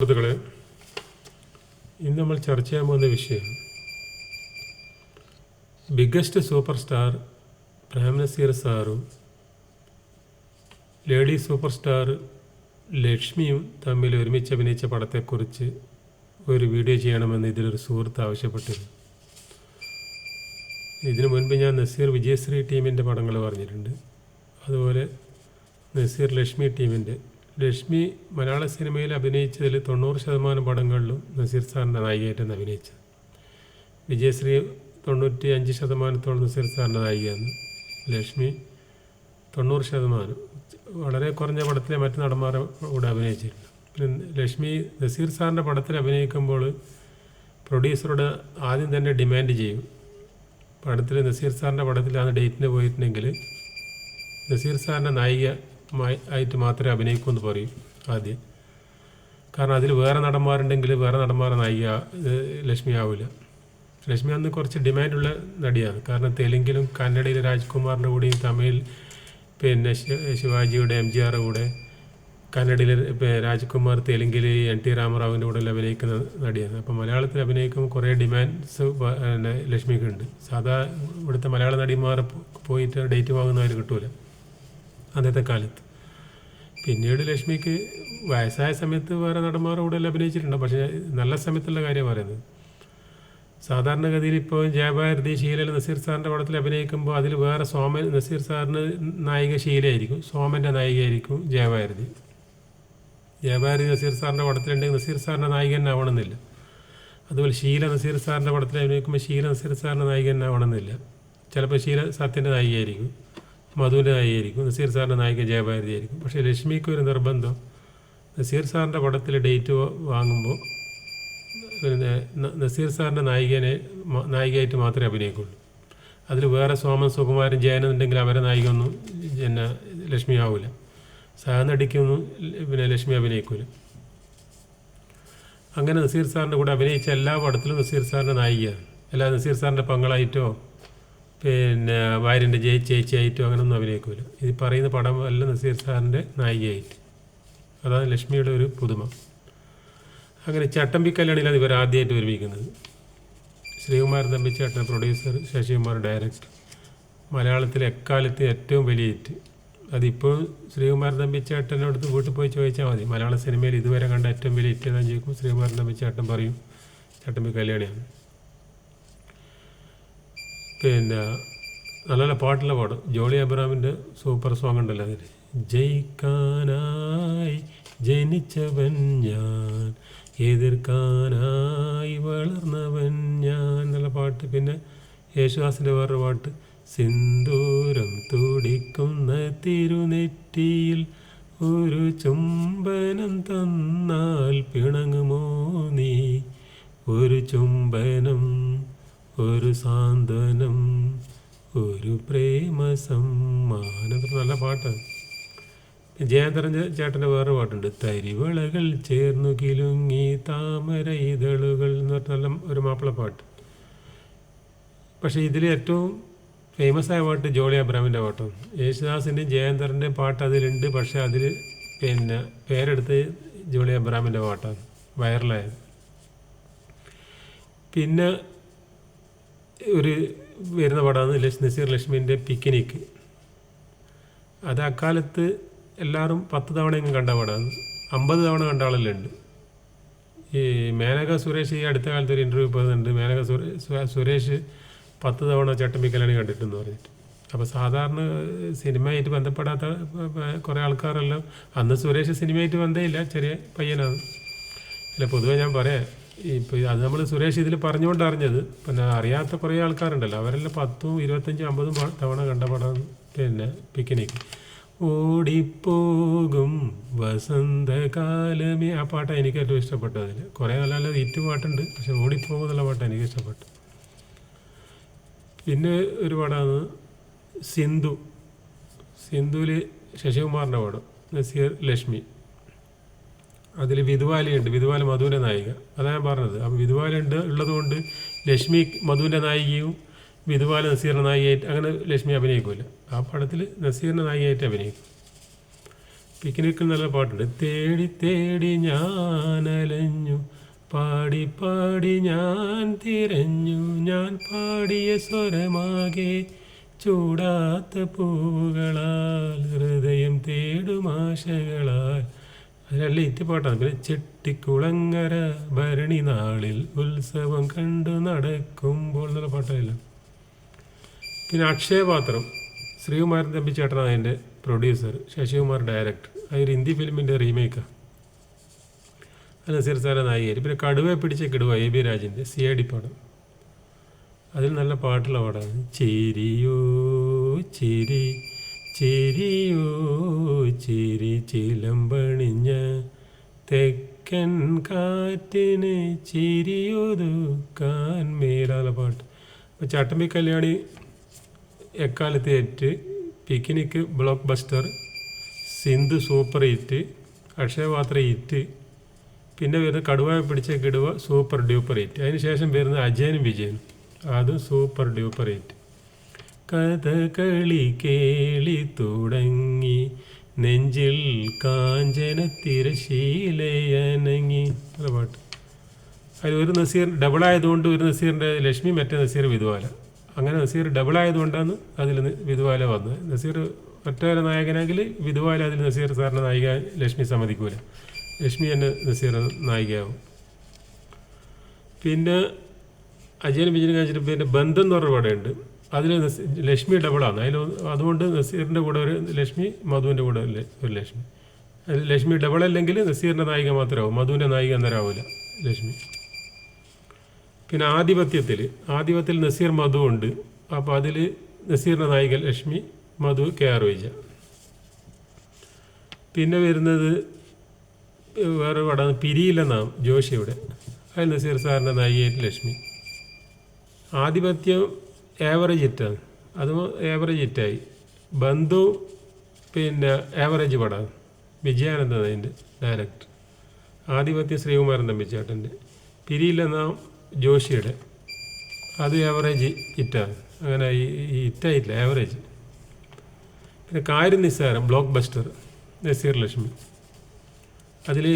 സുഹൃത്തുക്കളെ ഇന്ന് നമ്മൾ ചർച്ച ചെയ്യാൻ പോകുന്ന വിഷയം ബിഗ്ഗസ്റ്റ് സൂപ്പർ സ്റ്റാർ പ്രേംനസീർ സാറും ലേഡി സൂപ്പർ സ്റ്റാർ ലക്ഷ്മിയും തമ്മിൽ ഒരുമിച്ച് അഭിനയിച്ച പടത്തെക്കുറിച്ച് ഒരു വീഡിയോ ചെയ്യണമെന്ന് ഇതിലൊരു സുഹൃത്ത് ആവശ്യപ്പെട്ടിരുന്നു ഇതിനു മുൻപ് ഞാൻ നസീർ വിജയശ്രീ ടീമിന്റെ പടങ്ങൾ പറഞ്ഞിട്ടുണ്ട്. അതുപോലെ നസീർ ലക്ഷ്മി ടീമിന്റെ ലക്ഷ്മി മലയാള സിനിമയിൽ അഭിനയിച്ചതിൽ തൊണ്ണൂറ് ശതമാനം പടങ്ങളിലും നസീർ സാറിന്റെ നായികയായിട്ടാണ് അഭിനയിച്ചത്. വിജയശ്രീ തൊണ്ണൂറ്റി അഞ്ച് ശതമാനത്തോളം നസീർ സാറിന്റെ നായികയാണ്. ലക്ഷ്മി തൊണ്ണൂറ് ശതമാനം. വളരെ കുറഞ്ഞ പടത്തിലെ മറ്റു നടന്മാരെ കൂടെ അഭിനയിച്ചിട്ടുണ്ട്. പിന്നെ ലക്ഷ്മി നസീർ സാറിന്റെ പടത്തിൽ അഭിനയിക്കുമ്പോൾ പ്രൊഡ്യൂസറോട് ആദ്യം തന്നെ ഡിമാൻഡ് ചെയ്യും. പടത്തിൽ നസീർ സാറിന്റെ പടത്തിൽ ആ ഡേറ്റിന് പോയിട്ടുണ്ടെങ്കിൽ നസീർ സാറിന്റെ നായിക ആയിട്ട് മാത്രമേ അഭിനയിക്കൂ എന്ന് പറയും ആദ്യം. കാരണം അതിൽ വേറെ നടന്മാരുണ്ടെങ്കിൽ വേറെ നടന്മാരെ നായിക ലക്ഷ്മി ആവില്ല ലക്ഷ്മി അന്ന് കുറച്ച് ഡിമാൻഡുള്ള നടിയാണ്. കാരണം തെലുങ്കിലും കന്നഡയിൽ രാജ്കുമാറിന്റെ കൂടെയും തമിഴിൽ പിന്നെ ശിവാജിയുടെ എം ജി ആറുടെ കൂടെ കന്നഡയിൽ രാജ്കുമാർ തെലുങ്കിൽ എൻ ടി രാമറാവിന്റെ കൂടെ അഭിനയിക്കുന്ന നടിയാണ്. അപ്പോൾ മലയാളത്തിൽ അഭിനയിക്കുമ്പോൾ കുറേ ഡിമാൻഡ്സ് പിന്നെ ലക്ഷ്മിക്കുണ്ട്. സാധാ ഇവിടുത്തെ മലയാള നടിമാരെ പോയിട്ട് ഡേറ്റ് വാങ്ങുന്നവർ കിട്ടൂല. അന്നത്തെ കാലത്ത്. പിന്നീട് ലക്ഷ്മിക്ക് വയസ്സായ സമയത്ത് വേറെ നടന്മാരുടെ കൂടെ എല്ലാം അഭിനയിച്ചിട്ടുണ്ട്. പക്ഷേ നല്ല സമയത്തുള്ള കാര്യം പറയുന്നത്. സാധാരണഗതിയിൽ ഇപ്പോൾ ജയഭാരതി ശീല നസീർ സാറിന്റെ പടത്തിൽ അഭിനയിക്കുമ്പോൾ അതിൽ വേറെ സോമൻ നസീർ സാറിന് നായിക ഷീലയായിരിക്കും സോമന്റെ നായികയായിരിക്കും ജയഭാരതി. ജയഭാരതി നസീർ സാറിന്റെ പടത്തിലുണ്ടെങ്കിൽ നസീർ സാറിന്റെ നായിക തന്നെ ആവണമെന്നില്ല. അതുപോലെ ശീല നസീർ സാറിന്റെ പടത്തിൽ അഭിനയിക്കുമ്പോൾ ശീല നസീർ സാറിന്റെ നായിക തന്നെ ആവണമെന്നില്ല. ചിലപ്പോൾ ഷീല സത്യന്റെ നായികയായിരിക്കും. നായികയായിരിക്കും നസീർ സാറിന്റെ നായിക ജയഭാരതി ആയിരിക്കും. പക്ഷേ ലക്ഷ്മിക്ക് ഒരു നിർബന്ധം. നസീർ സാറിന്റെ പടത്തിൽ ഡേറ്റ് വാങ്ങുമ്പോൾ പിന്നെ നസീർ സാറിന്റെ നായികനെ നായികയായിട്ട് മാത്രമേ അഭിനയിക്കുള്ളൂ. അതിൽ വേറെ സോമൻ സുകുമാരൻ ജയനുണ്ടെങ്കിൽ അവരെ നായികയൊന്നും പിന്നെ ലക്ഷ്മി ആവില്ല സഹനടിക്കൊന്നും പിന്നെ ലക്ഷ്മി അഭിനയിക്കൂല. അങ്ങനെ നസീർ സാറിന്റെ കൂടെ അഭിനയിച്ച എല്ലാ പടത്തിലും നസീർ സാറിന്റെ നായികയാണ്. അല്ലാതെ നസീർ സാറിന്റെ പങ്ങളായിട്ടോ പിന്നെ വാര്യന്റെ ജയി ചേച്ചിയായിട്ടും അങ്ങനൊന്നും അഭിനയിക്കില്ല ഇത് പറയുന്ന പടം അല്ല നസീർ സാറിന്റെ നായികയായിട്ട്. അതാണ് ലക്ഷ്മിയുടെ ഒരു പുതുമ. അങ്ങനെ ചട്ടമ്പി കല്യാണിയിലാണ് ഇവർ ആദ്യമായിട്ട് ഒരുമിക്കുന്നത്. ശ്രീകുമാരൻ തമ്പിച്ചേട്ടൻ പ്രൊഡ്യൂസർ ശശികുമാർ ഡയറക്ടർ മലയാളത്തിലെ എക്കാലത്തെ ഏറ്റവും വലിയ ഹിറ്റ്. അതിപ്പോൾ ശ്രീകുമാരൻ തമ്പിച്ചേട്ടനടുത്ത് വീട്ടിൽ പോയി ചോദിച്ചാൽ മതി. മലയാള സിനിമയിൽ ഇതുവരെ കണ്ട ഏറ്റവും വലിയ ഹിറ്റ് ഏതാണെന്ന് ചോദിക്കും ശ്രീകുമാരൻ തമ്പിച്ചേട്ടൻ പറയും ചട്ടമ്പി കല്യാണിയാണ്. പിന്നെ നല്ല നല്ല പാട്ടുള്ള പാടും. ജോളി അബ്രാമിന്റെ സൂപ്പർ സോങ് ഉണ്ടല്ലോ അതിൽ ജയിക്കാനായി ജനിച്ചവൻ ഞാൻ എതിർക്കാനായി വളർന്നവൻ ഞാൻ എന്നുള്ള പാട്ട്. പിന്നെ യേശുദാസിന്റെ വേറൊരു പാട്ട്. സിന്ദൂരം തുടിക്കുന്ന തിരുനെറ്റിയിൽ ഒരു ചുംബനം തന്നാൽ പിണങ്ങുമോ നീ? ഒരു ചുംബനം ഒരു സാന്ത്വനം ഒരു പ്രേമ സമ്മാനം. നല്ല പാട്ടാണ് ജയന്തരൻ ചേട്ടന്റെ വേറെ പാട്ടുണ്ട്. തരിവളകൾ ചേർന്നു കിലുങ്ങി താമര ഇതളുകൾ എന്ന് പറഞ്ഞാൽ നല്ല ഒരു മാപ്പിള പാട്ട്. പക്ഷേ ഇതിൽ ഏറ്റവും ഫേമസ് ആയ പാട്ട് ജോളി അബ്രാമിന്റെ പാട്ടാണ് യേശുദാസിന്റെയും ജയന്തറിന്റെയും പാട്ട് അതിലുണ്ട്. പക്ഷേ അതിൽ പിന്നെ പേരെടുത്ത് ജോളി അബ്രാമിന്റെ പാട്ടാണ്. വൈറലായത്. പിന്നെ ഒരു വരുന്ന പടമാണ് നസീർ ലക്ഷ്മിന്റെ പിക്നിക്ക്. അത് അക്കാലത്ത് എല്ലാവരും പത്ത് തവണയെങ്കിലും കണ്ട പടമാണ് അമ്പത് തവണ കണ്ട ആളെല്ലാം ഈ മേനക സുരേഷ് ഈ അടുത്ത കാലത്ത് ഒരു ഇന്റർവ്യൂ പോകുന്നുണ്ട് മേനക സുരേഷ് പത്ത് തവണ ചട്ടമ്പിക്കലാണ് കണ്ടിട്ടെന്ന് പറഞ്ഞിട്ട്. അപ്പോൾ സാധാരണ സിനിമയായിട്ട് ബന്ധപ്പെടാത്ത കുറേ ആൾക്കാരെല്ലാം അന്ന് സുരേഷ് സിനിമയായിട്ട് ബന്ധമില്ല. ചെറിയ പയ്യനാണ്. അല്ല പൊതുവെ ഞാൻ പറയാം. ഇപ്പോൾ അത് നമ്മൾ സുരേഷ് ഇതിൽ പറഞ്ഞുകൊണ്ട് അറിഞ്ഞത് പിന്നെ അറിയാത്ത കുറേ ആൾക്കാരുണ്ടല്ലോ. അവരെല്ലാം പത്തും ഇരുപത്തഞ്ചും അമ്പതും തവണ കണ്ട പടം പിന്നെ പിക്നിക് ഓടിപ്പോകും വസന്തകാലമേ. ആ പാട്ടാണ് എനിക്ക് ഏറ്റവും ഇഷ്ടപ്പെട്ടത് അതിൽ കുറേ നല്ല നല്ല ഹിറ്റ് പാട്ടുണ്ട്. പക്ഷെ ഓടിപ്പോകും എന്നുള്ള പാട്ടാണ് എനിക്ക് ഇഷ്ടപ്പെട്ടു. പിന്നെ ഒരു പാടാണ് സിന്ധു. സിന്ധുവിൽ ശശികുമാറിന്റെ പടം. നസീർ ലക്ഷ്മി. അതിൽ വിധുവാലിയുണ്ട്. വിധുവാല മധുവിന്റെ നായിക. അതാണ് ഞാൻ പറഞ്ഞത്. അപ്പം വിധുവാലി ഉണ്ട് ഉള്ളതുകൊണ്ട് ലക്ഷ്മി മധുവിന്റെ നായികയും വിധുവാല നസീറിന്റെ നായികയായിട്ട് അങ്ങനെ ലക്ഷ്മി അഭിനയിക്കില്ല ആ പടത്തിൽ നസീറിന്റെ നായികയായിട്ട് അഭിനയിക്കും. പിക്നിക്കിൽ നല്ല പാട്ടുണ്ട്. തേടി തേടി ഞാൻ അലഞ്ഞു പാടി പാടി ഞാൻ തിരഞ്ഞു ഞാൻ പാടിയ സ്വരമാകെ ചൂടാത്ത പൂവുകളാൽ ഹൃദയം തേടുമാശകളാൽ അതിനല്ല ഇറ്റിപ്പാട്ടാണ് പിന്നെ ചെട്ടിക്കുളങ്ങര ഭരണി നാളിൽ ഉത്സവം കണ്ടു നടക്കുമ്പോൾ എന്നുള്ള പാട്ടായില്ല. പിന്നെ അക്ഷയപാത്രം ശ്രീകുമാരൻ തമ്പി ചേട്ടനാണ് അതിന്റെ പ്രൊഡ്യൂസർ ശശികുമാർ ഡയറക്ടർ. അതൊരു ഹിന്ദി ഫിലിമിന്റെ റീമേക്കാണ് നസീർ സാറെ നായികര്. പിന്നെ കടുവയെ പിടിച്ച കിടുവ എ ബി രാജിന്റെ സി ഐ ഡി പടം. അതിൽ നല്ല പാട്ടുള്ള പാടാണ്. ചിരിയോ ചിരി ചിരിയോ ചിരി ചിലമ്പണിഞ്ഞ തെക്കൻ കാറ്റിന് ചിരിയൊതുക്കാൻ മേലാല പാട്ട്. അപ്പോൾ ചട്ടമ്പി കല്യാണി എക്കാലത്തെ ഏറ്റ് picnic blockbuster Sindhu super hit Akshayapathra hit പിന്നെ വരുന്ന കടുവായ പിടിച്ച കിടുവ സൂപ്പർ ഡ്യൂപ്പർ ഹിറ്റ് അതിന് ശേഷം വരുന്ന അജയനും വിജയനും. അതും സൂപ്പർ ഡ്യൂപ്പർ ഹിറ്റ് കഥകളി കേളി തുടങ്ങി. നെഞ്ചിൽ കാഞ്ചന തിരശീലയനങ്ങി. നല്ല പാട്ട്. അതിൽ ഒരു നസീർ ഡബിൾ ആയതുകൊണ്ട് ഒരു നസീറിന്റെ ലക്ഷ്മി മറ്റേ നസീർ വിധുവാല. അങ്ങനെ നസീർ ഡബിൾ ആയതുകൊണ്ടാണ് അതിൽ വിധുവാല വന്നത്. നസീർ മറ്റൊരു നായകനാണെങ്കിൽ വിധുവാല അതിൽ നസീർ സാറിന്റെ നായിക ലക്ഷ്മി സമ്മതിക്കൂല. ലക്ഷ്മി തന്നെ നസീർ നായികയാവും. പിന്നെ അജയൻ വിജയൻ പിന്നെ ബന്ധം എന്ന് പറഞ്ഞ പടമുണ്ട് അതിൽ ലക്ഷ്മി ഡബിളാണ് അതിൽ അതുകൊണ്ട് നസീറിന്റെ കൂടെ ഒരു ലക്ഷ്മി മധുവിന്റെ കൂടെ ഒരു ലക്ഷ്മി അതിൽ ലക്ഷ്മി. ഡബിൾ അല്ലെങ്കിൽ നസീറിന്റെ നായിക മാത്രമാവും. മധുവിന്റെ നായിക അന്നേരമാവില്ല ലക്ഷ്മി. പിന്നെ ആധിപത്യത്തിൽ ആധിപത്യത്തിൽ നസീർ മധു ഉണ്ട്. അപ്പോൾ അതിൽ നസീറിന്റെ നായിക ലക്ഷ്മി മധു കെ ആർ വിജ. പിന്നെ വരുന്നത് വേറെ പടം പിരിയില്ല നാം ജോഷിയുടെ. അതിൽ നസീർ സാറിന്റെ നായികയായിട്ട് ലക്ഷ്മി. ആധിപത്യം ഏവറേജ് ഹിറ്റാണ് അതും ഏവറേജ് ഹിറ്റായി ബന്ധു പിന്നെ ഏവറേജ് പടമാണ് വിജയാനന്ദൻ അതിന്റെ ഡയറക്ടർ ആധിപത്യ ശ്രീകുമാരൻ തമ്പിച്ചേട്ടന്റെ പിരിയില്ല നാം ജോഷിയുടെ. അത് ഏവറേജ് ഹിറ്റാണ് അങ്ങനെ ഈ ഹിറ്റായിട്ടില്ല ഏവറേജ് പിന്നെ കാര്യം നിസ്സാരം ബ്ലോക്ക് ബസ്റ്റർ നസീർ ലക്ഷ്മി. അതിൽ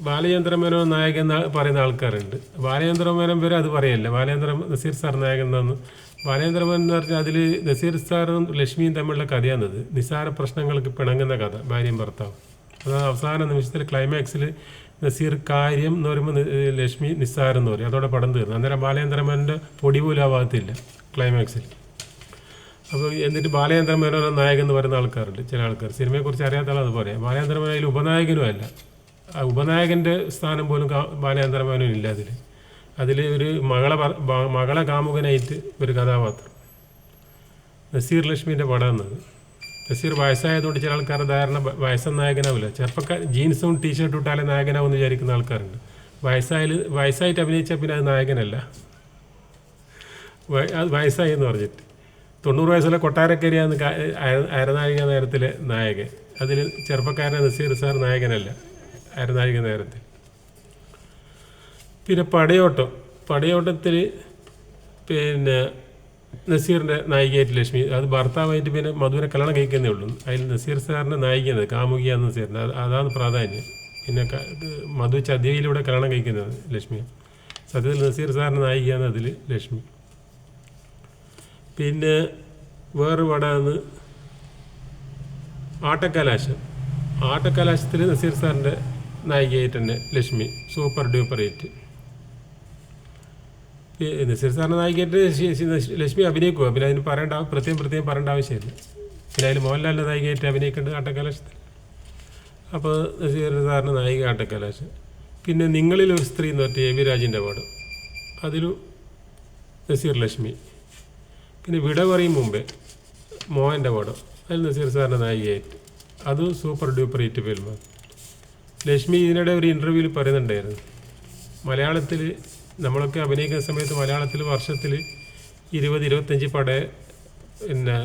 ബാലചന്ദ്രമേനോൻ നായകൻ എന്ന് പറയുന്ന ആൾക്കാരുണ്ട്. ബാലചന്ദ്രമേനോൻ വരെ അത് പറയല്ല. ബാലചന്ദ്ര നസീർ സാർ നായകൻ എന്നാണ് ബാലചന്ദ്രമേനോൻ എന്ന് പറഞ്ഞാൽ അതിൽ നസീർ സാറും ലക്ഷ്മിയും തമ്മിലുള്ള കഥയാണത്. നിസ്സാര പ്രശ്നങ്ങൾക്ക് പിണങ്ങുന്ന കഥ ഭാര്യയും ഭർത്താവ്. അത് അവസാന നിമിഷത്തിൽ ക്ലൈമാക്സിൽ നസീർ കാര്യം എന്ന് പറയുമ്പോൾ ലക്ഷ്മി നിസ്സാരം എന്ന് പറയും. അതോടെ പടം തീർന്നു. അന്നേരം ബാലചന്ദ്രമേനോന്റെ പൊടി പോലും ആ ഭാഗത്തില്ല ക്ലൈമാക്സിൽ. അപ്പോൾ എന്നിട്ട് ബാലചന്ദ്രമേനോ നായകൻ എന്ന് പറയുന്ന ആൾക്കാരുണ്ട്. ചില ആൾക്കാർ. സിനിമയെക്കുറിച്ച് അറിയാത്ത ആളത് പറയാം. ബാലചന്ദ്രമേനോ അതിൽ ഉപനായകനും അല്ല ഉപനായകന്റെ സ്ഥാനം പോലും ബാലചന്ദ്രമേനോൻ ബാലചന്ദ്ര ഇല്ല അതിൽ അതിൽ ഒരു മകളെ മകളെ കാമുകനായിട്ട് ഒരു കഥാപാത്രം. നസീർ ലക്ഷ്മിന്റെ എന്നത് നസീർ വയസ്സായതുകൊണ്ട് ചില ആൾക്കാരുടെ ധാരണ വയസ്സൻ നായകനാവില്ല. ചെറുപ്പക്കാർ ജീൻസും ടീഷർട്ടും ഇട്ടാലേ നായകനാവും എന്ന് വിചാരിക്കുന്ന ആൾക്കാരുണ്ട്. വയസ്സായാൽ വയസ്സായിട്ട് അഭിനയിച്ചാൽ പിന്നെ അത് നായകനല്ല. വയസ്സായി എന്ന് പറഞ്ഞിട്ട്. തൊണ്ണൂറ് വയസ്സുള്ള കൊട്ടാരക്കരിയാന്ന് അരനാഴിക നേരത്തിലെ നായകൻ. അതിൽ ചെറുപ്പക്കാരൻ നസീർ സാർ നായകനല്ല. അരനാഴിക നേരത്തെ. പിന്നെ പടയോട്ടം. പടയോട്ടത്തിൽ പിന്നെ നസീറിന്റെ നായികയായിട്ട് ലക്ഷ്മി അത് ഭർത്താവായിട്ട് പിന്നെ മധുവിനെ കല്യാണം കഴിക്കുന്നേ ഉള്ളൂ. അതിൽ നസീർ സാറിന്റെ നായികയാണ് കാമുകിയാണ് നസീറിന്റെ അത് അതാണ് പ്രാധാന്യം. പിന്നെ മധു ചതിയയിലൂടെ കല്യാണം കഴിക്കുന്നത് ലക്ഷ്മി. സത്യത്തിൽ നസീർ സാറിന്റെ നായികയാണ് അതിൽ ലക്ഷ്മി. പിന്നെ വേറെ പടമാണ് ആട്ടക്കലാശം. ആട്ടക്കലാശത്തിൽ നസീർ സാറിന്റെ നായികയായിട്ട് തന്നെ Lakshmi. Super duper hit. Nazir നായികയായിട്ട് Lakshmi അഭിനയിക്കുക പിന്നെ അതിന് പറയേണ്ട പ്രത്യേകം പ്രത്യേകം പറയേണ്ട ആവശ്യമില്ല. പിന്നെ അതിൽ മോഹൻലാലിന്റെ നായികയായിട്ട് അഭിനയിക്കേണ്ടത് ആട്ടക്കലാശത്തിൽ. അപ്പോൾ നസീർ നായിക ആട്ടക്കലാശം. പിന്നെ നിങ്ങളിൽ ഒരു സ്ത്രീ എന്ന് പറഞ്ഞ എ വി രാജിന്റെ പാട്. അതിലു നസീർ ലക്ഷ്മി. പിന്നെ വിട പറയും മുമ്പേ മോഹന്റെ പടം. അതിൽ നസീർ സാറിന്റെ നായികയായിട്ട്. അതും സൂപ്പർ ഡ്യൂപ്പർ ഹിറ്റ് ഫിലിമാണ്. ലക്ഷ്മി ഇതിനിടെ ഒരു ഇന്റർവ്യൂവിൽ പറയുന്നുണ്ടായിരുന്നു. മലയാളത്തിൽ നമ്മളൊക്കെ അഭിനയിക്കുന്ന സമയത്ത് മലയാളത്തിൽ വർഷത്തിൽ ഇരുപത് ഇരുപത്തഞ്ച് പട പിന്നെ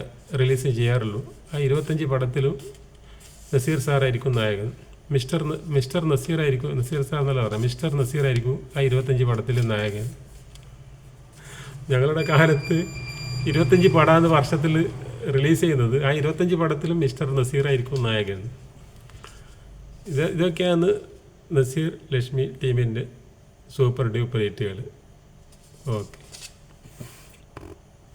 റിലീസ് ചെയ്യാറുള്ളൂ. ആ ഇരുപത്തഞ്ച് പടത്തിലും നസീർ സാറായിരിക്കും നായകൻ. മിസ്റ്റർ മിസ്റ്റർ നസീർ ആയിരിക്കും നസീർ സാർ എന്നല്ല പറയാം മിസ്റ്റർ നസീർ ആയിരിക്കും ആ ഇരുപത്തഞ്ച് പടത്തിലും നായകൻ. ഞങ്ങളുടെ കാലത്ത് ഇരുപത്തഞ്ച് പടാന്ന് വർഷത്തിൽ റിലീസ് ചെയ്യുന്നത് ആ ഇരുപത്തഞ്ച് പടത്തിലും മിസ്റ്റർ നസീർ ആയിരിക്കും നായകൻ. ഇത് ഇതൊക്കെയാണ് നസീർ ലക്ഷ്മി ടീമിന്റെ സൂപ്പർ ഡ്യൂപ്പർ ഏറ്റുകൾ ഓക്കെ.